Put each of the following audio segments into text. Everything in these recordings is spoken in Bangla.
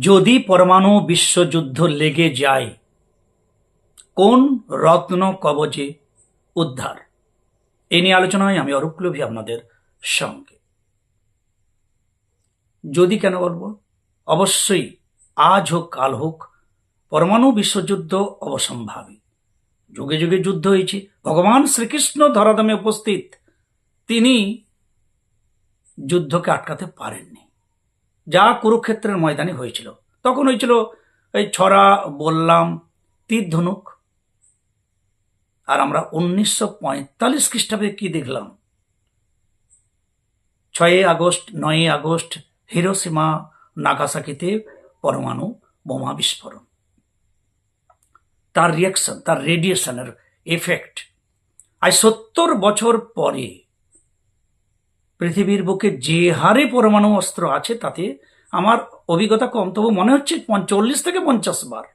যদি পরমাণু বিশ্বযুদ্ধ লেগে যায়, কোন রত্ন কবচে উদ্ধার? এ নিয়ে আলোচনায় আমি অরূপ আপনাদের সঙ্গে। যদি কেন বলব? অবশ্যই আজ হোক, কাল হোক, পরমাণু বিশ্বযুদ্ধ অবসম্ভাবী। যুগে যুগে যুদ্ধ হয়েছে। ভগবান শ্রীকৃষ্ণ ধরাধামে উপস্থিত। তিনি যুদ্ধকে আটকাতে পারেননি। যা কুরুক্ষেত্রের ময়দানে হয়েছিল। তখন হয়েছিল এই ছড়া, বললাম তীর ধনুক আর আমরা উনিশশো পঁয়তাল্লিশ খ্রিস্টাব্দে কি দেখলাম? ছয়ই আগস্ট, নয়ই আগস্ট, হিরোসীমা, নাগাসাকিতে পরমাণু বোমা বিস্ফোরণ। তার রিয়াকশন তার রেডিয়েশনের এফেক্ট আজ সত্তর বছর পরে পৃথিবীর বুকে যে হারে পরমাণু অস্ত্র আছে, তাতে আমার অভিজ্ঞতা কম, তবু মনে হচ্ছে চল্লিশ থেকে পঞ্চাশ বার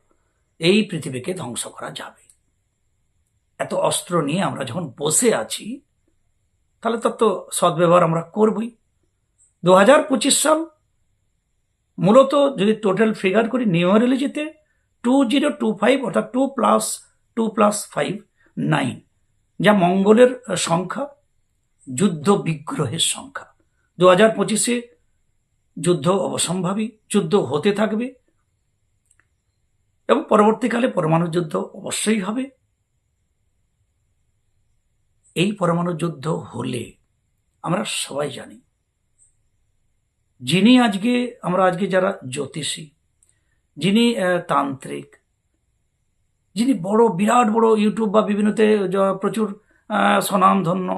এই পৃথিবীকে ধ্বংস করা যাবে। এত অস্ত্র নিয়ে আমরা যখন বসে আছি, তাহলে তার তো সদ্ব্যবহার আমরা করবই। দু হাজার পঁচিশ সাল মূলত যদি টোটাল ফিগার করি নিউমারোলজিতে টু জিরো টু ফাইভ অর্থাৎ two plus two plus five nine যা মঙ্গলের সংখ্যা। যুদ্ধ বিগ্রহের সংখ্যা। দু হাজার পঁচিশে যুদ্ধ অবসম্ভাবী, যুদ্ধ হতে থাকবে এবং পরবর্তীকালে পরমাণু যুদ্ধ অবশ্যই হবে। এই পরমাণু যুদ্ধ হলে আমরা সবাই জানি, যিনি আজকে, আমরা আজকে যারা জ্যোতিষী, যিনি তান্ত্রিক, যিনি বড়, বিরাট বড় ইউটিউব বা বিভিন্নতে প্রচুর স্বনামধন্য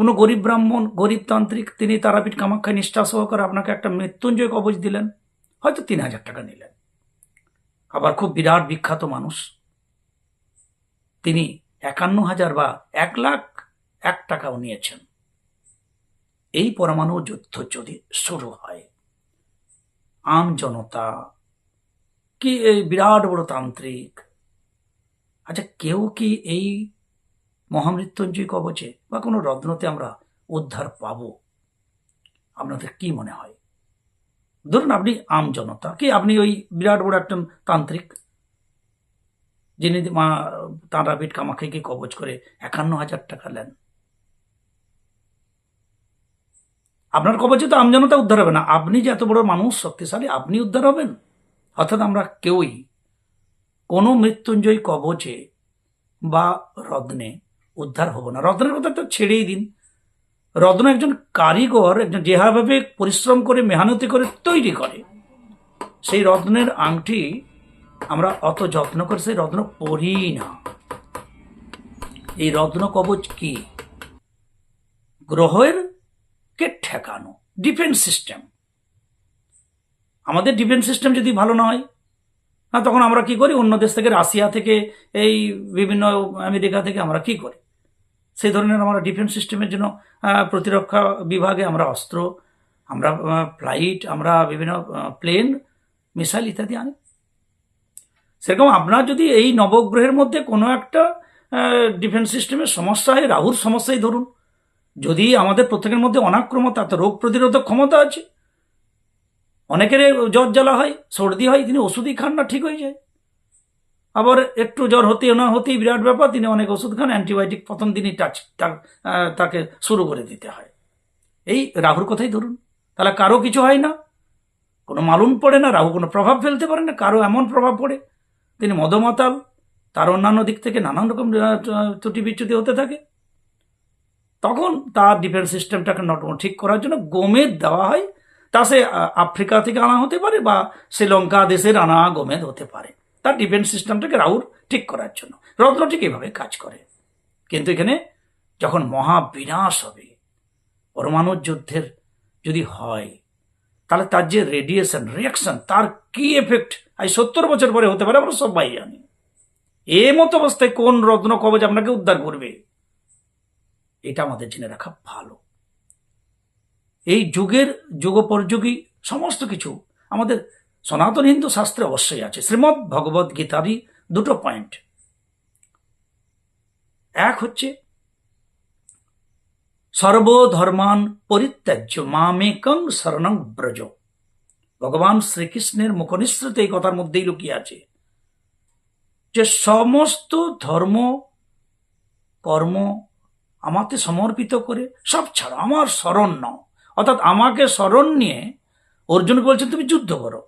কোনো গরিব ব্রাহ্মণ, গরিব তান্ত্রিক, তিনি তারাপীঠ কামাখ্যা নিষ্ঠা সহকারে আপনাকে একটা মৃত্যুঞ্জয় কবচ দিলেন, হয়তো তিন হাজার টাকা নিলেন। আবার খুব বিরাট বিখ্যাত মানুষ। তিনি একান্ন হাজার বা এক লাখ এক টাকাও নিয়েছেন। এই পরমাণু যুদ্ধ যদি শুরু হয়, আম জনতা, কি এই বিরাট বড় তান্ত্রিক আচ্ছা কেউ কি এই মহামৃত্যুঞ্জয় কবচে বা কোনো রত্নতে আমরা উদ্ধার পাবো। আপনাদের কি মনে হয়? ধরুন আপনি আম জনতা, কি আপনি ওই বিরাট বড় একজন তান্ত্রিক, যিনি মা তারাপীঠ কামাখ্যাকে কবচ করে একান্ন হাজার টাকা নেন। আপনার কবচে তো আমজনতা উদ্ধার হবে না। আপনি যে এত বড় মানুষ, শক্তিশালী, আপনি উদ্ধার হবেন। অর্থাৎ আমরা কেউই কোনো মৃত্যুঞ্জয় কবচে বা রত্নে উদ্ধার হব না। রত্নের কথা তো ছেড়েই দিন। রত্ন একজন কারিগর, একজন যেভাবে পরিশ্রম করে, মেহনতি করে, তৈরি করে। সেই রত্নের আংটি আমরা অত যত্ন করে সেই রত্ন পরি না। এই রত্ন কবচ কি? গ্রহের কে ঠেকানো? Defence system. আমাদের ডিফেন্স সিস্টেম যদি ভালো না হয়, না, তখন আমরা কি করি? অন্য দেশ থেকে, রাশিয়া থেকে, এই বিভিন্ন আমেরিকা থেকে আমরা কি করি? সেই ধরনের আমরা ডিফেন্স সিস্টেমের জন্য প্রতিরক্ষা বিভাগে আমরা অস্ত্র, আমরা ফ্লাইট আমরা বিভিন্ন প্লেন মিসাইল ইত্যাদি আনি। সেরকম আপনার যদি এই নবগ্রহের মধ্যে কোনো একটা ডিফেন্স সিস্টেমের সমস্যা হয়, রাহুর সমস্যাই ধরুন। যদি আমাদের প্রত্যেকের মধ্যে অনাক্রমতা তো রোগ প্রতিরোধক ক্ষমতা আছে, অনেকের জ্বর জ্বালা হয়, সর্দি হয়, তিনি ওষুধই খান না, ঠিক হয়ে যায়। আবার একটু জ্বর হতে না হতেই বিরাট ব্যাপার, তিনি অনেক ওষুধ খান, অ্যান্টিবায়োটিক প্রথম দিনই টাচ তাকে শুরু করে দিতে হয়। এই রাহুর কথাই ধরুন। তাহলে কারও কিছু হয় না? কোনো মালুম পড়ে না? রাহু কোনো প্রভাব ফেলতে পারে না? কারও এমন প্রভাব পড়ে? তিনি মদমাতাল, তার অন্যান্য দিক থেকে নানান রকম ত্রুটি বিচ্যুতি হতে থাকে। তখন তার ডিফেন্স সিস্টেমটাকে নট ঠিক করার জন্য গোমেদ দেওয়া হয়। তা সে আফ্রিকা থেকে আনা হতে পারে বা শ্রীলঙ্কা দেশের আনা গোমেদ হতে পারে। তার ডিফেন্স সিস্টেমটাকে রাহুর ঠিক করার জন্য। রত্ন ঠিক এইভাবে কাজ করে। কিন্তু এখানে যখন মহা বিনাশ হবে, পরমাণু যুদ্ধের যদি হয়, তাহলে তার যে রেডিয়েশন রিয়াকশন তার কি এফেক্ট আজ সত্তর বছর পরে হতে পারে, আমরা সবাই জানি। এ মতো অবস্থায় কোন রত্ন কবচ আপনাকে উদ্ধার করবে? এটা আমাদের জেনে রাখা ভালো। এই যুগের যুগোপযোগী সমস্ত কিছু আমাদের সনাতন হিন্দু শাস্ত্রে অবশ্যই আছে। শ্রীমৎ ভগবত গীতারই দুটো পয়েন্ট এক হচ্ছে, সর্বধর্মান পরিত্যাজ্য মামেকং শরণং ব্রজ। ভগবান শ্রীকৃষ্ণের মুখনিসৃত এই কথার মধ্যেই লুকিয়ে আছে যে সমস্ত ধর্ম, কর্ম আমাকে সমর্পিত করে সব ছাড়ো, আমার স্মরণ নাও। অর্থাৎ আমাকে স্মরণ নিয়ে অর্জুন বলছেন, তুমি যুদ্ধ করো।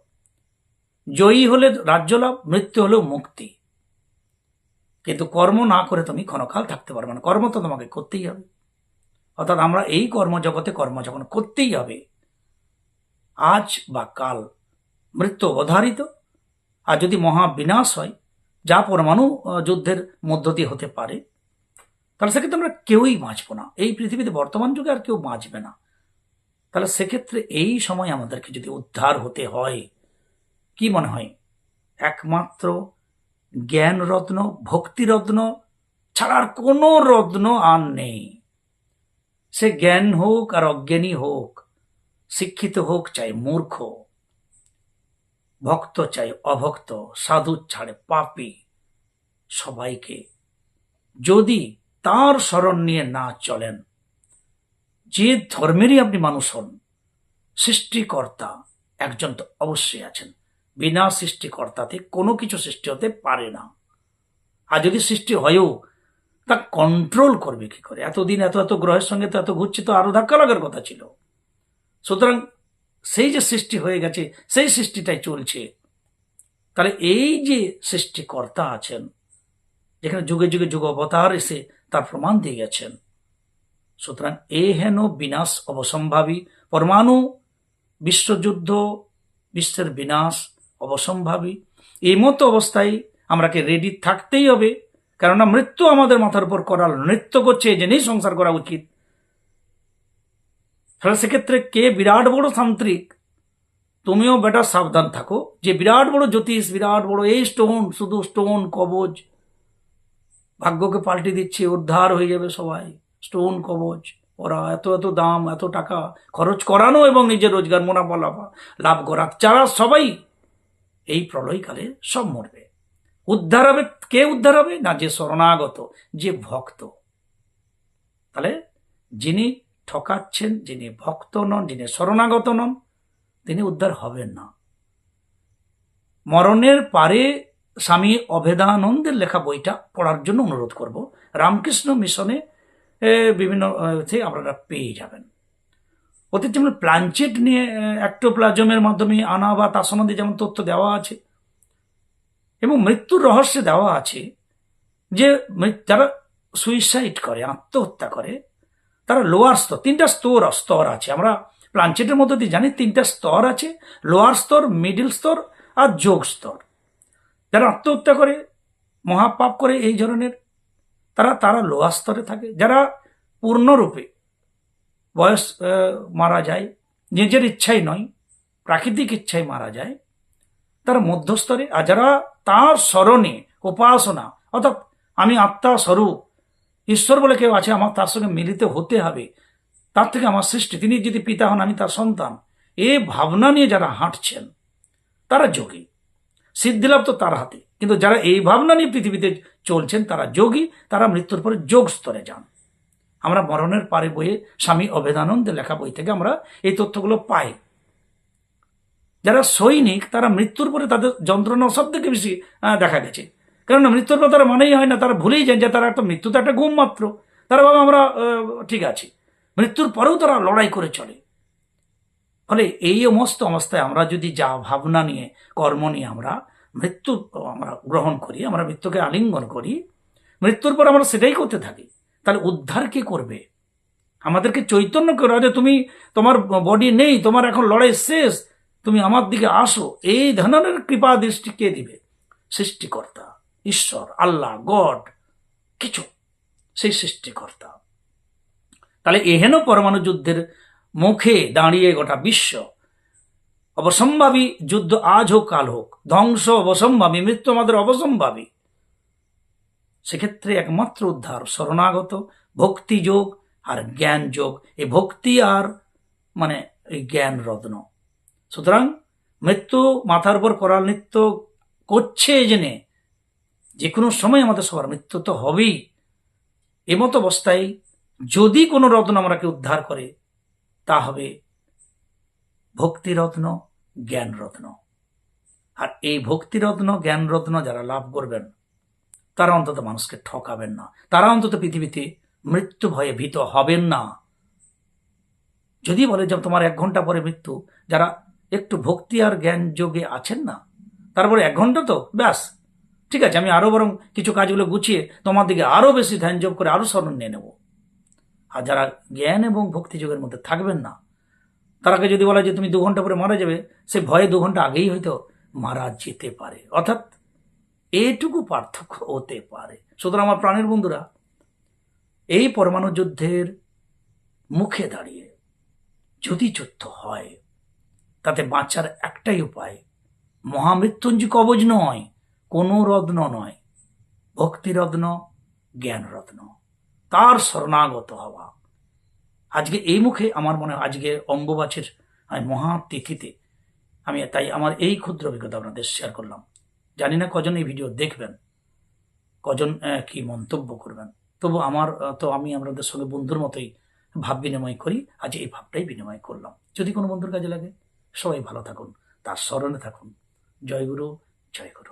জয়ী হলে রাজ্য লাভ মৃত্যু হলেও মুক্তি। কিন্তু কর্ম না করে তুমি ক্ষণকাল থাকতে পারবে না। কর্ম তো তোমাকে করতেই হবে। অর্থাৎ আমরা এই কর্মজগতে কর্ম যখন করতেই হবে, আজ বা কাল মৃত্যু অবধারিত। আর যদি মহা বিনাশ হয়, যা পরমাণু যুদ্ধের মধ্য দিয়ে হতে পারে, তাহলে সেক্ষেত্রে আমরা কেউই বাঁচব না। এই পৃথিবীতে বর্তমান যুগে আর কেউ বাঁচবে না। তাহলে সেক্ষেত্রে এই সময় আমাদেরকে যদি উদ্ধার হতে হয় কি মনে হয়? একমাত্র জ্ঞান রত্ন ভক্তি রত্ন ছাড়ার কোনো রত্ন আর নেই। সে জ্ঞান হোক আর অজ্ঞানী হোক, শিক্ষিত হোক চাই মূর্খ, ভক্ত চাই অভক্ত, সাধু ছাড়ে পাপি সবাইকে। যদি তার স্মরণ নিয়ে না চলেন, যে ধর্মেরই আপনি মানুষ হন, সৃষ্টিকর্তা একজন তো অবশ্যই আছেন। বিনা সৃষ্টিকর্তাতে কোনো কিছু সৃষ্টি হতে পারে না। আর যদি সৃষ্টি হয়েও, তা কন্ট্রোল করবে কি করে? এতদিন এত এত গ্রহের সঙ্গে তো এত ঘুরছে তো আরও ধাক্কা লাগার কথা ছিল। সুতরাং সেই যে সৃষ্টি হয়ে গেছে, সেই সৃষ্টিটাই চলছে। তাহলে এই যে সৃষ্টিকর্তা আছেন, যেখানে যুগে যুগে যুগ অবতার এসে তার প্রমাণ দিয়ে গেছেন, সুতরাং এ হেন বিনাশ অবসম্ভাবী, পরমাণু, বিশ্বযুদ্ধ, বিশ্বের বিনাশ অবসম্ভাবী। এই মতো অবস্থায় আমরাকে রেডি থাকতেই হবে, কেননা মৃত্যু আমাদের মাথার উপর করাল, নৃত্য করছে, এই জন্যই সংসার করা উচিত। তাহলে সেক্ষেত্রে কে বিরাট বড় তান্ত্রিক তুমিও বেটা সাবধান থাকো, যে বিরাট বড় জ্যোতিষ, বিরাট বড় এই স্টোন শুধু স্টোন কবচ ভাগ্যকে পাল্টে দিচ্ছে, উদ্ধার হয়ে যাবে সবাই স্টোন কবচ ওরা এত এত দাম, এত টাকা, খরচ করানো এবং নিজের রোজগার, মুনাফা, লাভ। লাভ করা যারা সবাই এই প্রলয়কালে সব মরবে। উদ্ধার হবে, কে উদ্ধার হবে? না, যে শরণাগত, যে ভক্ত। তাহলে যিনি ঠকাচ্ছেন, যিনি ভক্ত নন, যিনি শরণাগত নন, তিনি উদ্ধার হবেন না। মরণের পারে স্বামী অভেদানন্দের লেখা বইটা পড়ার জন্য অনুরোধ করব। রামকৃষ্ণ মিশনে বিভিন্ন আপনারা পেয়ে যাবেন। ওতে যেমন প্লানচেট নিয়ে অ্যাক্টোপ্লাজমের মাধ্যমে আনা বা তার সম্বন্ধে যেমন তথ্য দেওয়া আছে, এবং মৃত্যুর রহস্যে দেওয়া আছে, যে যারা সুইসাইড করে, আত্মহত্যা করে, তারা লোয়ার স্তর, তিনটা স্তর স্তর আছে। আমরা প্লানচেটের মধ্যে দিয়ে জানি তিনটা স্তর আছে লোয়ার স্তর মিডিল স্তর, আর যোগ স্তর। যারা আত্মহত্যা করে, মহাপাপ করে এই ধরনের, তারা তারা লোয়ার স্তরে থাকে। যারা পূর্ণরূপে বয়স মারা যায়, নিজের ইচ্ছাই নয়, প্রাকৃতিক ইচ্ছায় মারা যায়, তার মধ্যস্তরে আর যারা তার স্মরণে উপাসনা, অর্থাৎ আমি আত্মা স্বরূপ, ঈশ্বর বলে কেউ আছে, আমার তার সঙ্গে মিলিত হতে হবে, তার থেকে আমার সৃষ্টি, তিনি যদি পিতা হন, আমি তার সন্তান, এ ভাবনা নিয়ে যারা হাঁটছেন, তারা যোগী। সিদ্ধিলাভ তো তার হাতে, কিন্তু যারা এই ভাবনা নিয়ে পৃথিবীতে চলছেন, তারা যোগী, তারা মৃত্যুর পরে যোগ স্তরে যান। আমরা মরণের পারে বইয়ে স্বামী অভেদানন্দের লেখা বই থেকে আমরা এই তথ্যগুলো পাই। যারা সৈনিক, তারা মৃত্যুর পরে তাদের যন্ত্রণা সব থেকে বেশি দেখা গেছে। কেননা মৃত্যুর পর তারা মনেই হয় না, তারা ভুলেই যান যে তারা একটা মৃত্যু তো একটা ঘুম মাত্র। তারা ভাবে আমরা ঠিক আছে। মৃত্যুর পরেও তারা লড়াই করে চলে। ফলে এই সমস্ত অবস্থায় আমরা যদি যা ভাবনা নিয়ে, কর্ম নিয়ে আমরা মৃত্যু, আমরা গ্রহণ করি, আমরা মৃত্যুকে আলিঙ্গন করি, মৃত্যুর পর আমরা সেটাই করতে থাকি। তাহলে উদ্ধার কে করবে? আমাদেরকে চৈতন্য করে যে তুমি তোমার বডি নেই, তোমার এখন লড়াই শেষ, তুমি আমার দিকে আসো। এই ধরনের কৃপা দৃষ্টি কে দিবে? সৃষ্টিকর্তা, ঈশ্বর, আল্লাহ, গড, কিছু সেই সৃষ্টিকর্তা। তাহলে এহেন পরমাণু যুদ্ধের মুখে দাঁড়িয়ে গোটা বিশ্ব, অবসম্ভাবী যুদ্ধ আজ হোক, কাল হোক, ধ্বংস, অবসম্ভাবী, মৃত্যু আমাদের অবসম্ভাবী। সেক্ষেত্রে একমাত্র উদ্ধার, শরণাগত, ভক্তি যোগ আর জ্ঞান যোগ। এই ভক্তি আর মানে এই জ্ঞান রত্ন। সুতরাং মৃত্যু মাথার উপর করার নৃত্য করছে জেনে যে কোনো সময় আমাদের সবার মৃত্যু তো হবেই। এমতো অবস্থায় যদি কোনো রত্ন আমাকে উদ্ধার করে, তা হবে ভক্তি রত্ন, জ্ঞান রত্ন। আর এই ভক্তিরত্ন জ্ঞান রত্ন যারা লাভ করবেন তারা অন্তত মানুষকে ঠকাবেন না। তারা অন্তত পৃথিবীতে মৃত্যু ভয়ে ভীত হবেন না। যদি বলে যে তোমার এক ঘণ্টা পরে মৃত্যু, যারা একটু ভক্তি আর জ্ঞান যোগে আছেন না তারপরে এক ঘণ্টা তো, ব্যাস। ঠিক আছে, আমি আরও বরং কিছু কাজগুলো গুছিয়ে তোমার দিকে আরও বেশি ধ্যান যোগ করে আরও স্মরণ নিয়ে নেব। আর যারা জ্ঞান এবং ভক্তি যোগের মধ্যে থাকবেন না, তারাকে যদি বলা যে তুমি দু ঘণ্টা পরে মারা যাবে, সে ভয়ে দু ঘণ্টা আগেই হয়তো মারা যেতে পারে। অর্থাৎ এইটুকু পার্থক্য হতে পারে। সুতরাং আমার প্রাণের বন্ধুরা, এই পরমাণু যুদ্ধের মুখে দাঁড়িয়ে যদি যুদ্ধ হয়, তাতে বাঁচার একটাই উপায় মহামৃত্যুঞ্জি কবজ নয়, কোনো রত্ন নয়, ভক্তিরত্ন জ্ঞান রত্ন তার শরণাগত হওয়া। আজকে এই মুখে আমার মনে হয়, আজকে অম্বুবাচীর মহাতিথিতে আমি তাই আমার এই ক্ষুদ্র অভিজ্ঞতা আপনাদের শেয়ার করলাম। জানি না কজন এই ভিডিও দেখবেন, কজন কি মন্তব্য করবেন। তবু আমার তো আমি আপনাদের সঙ্গে বন্ধুর মতোই ভাব বিনিময় করি, আজ এই ভাবটাই বিনিময় করলাম। যদি কোনো বন্ধুর কাজে লাগে, সবাই ভালো থাকুন, তার স্মরণে থাকুন। জয় গুরু জয় গুরু।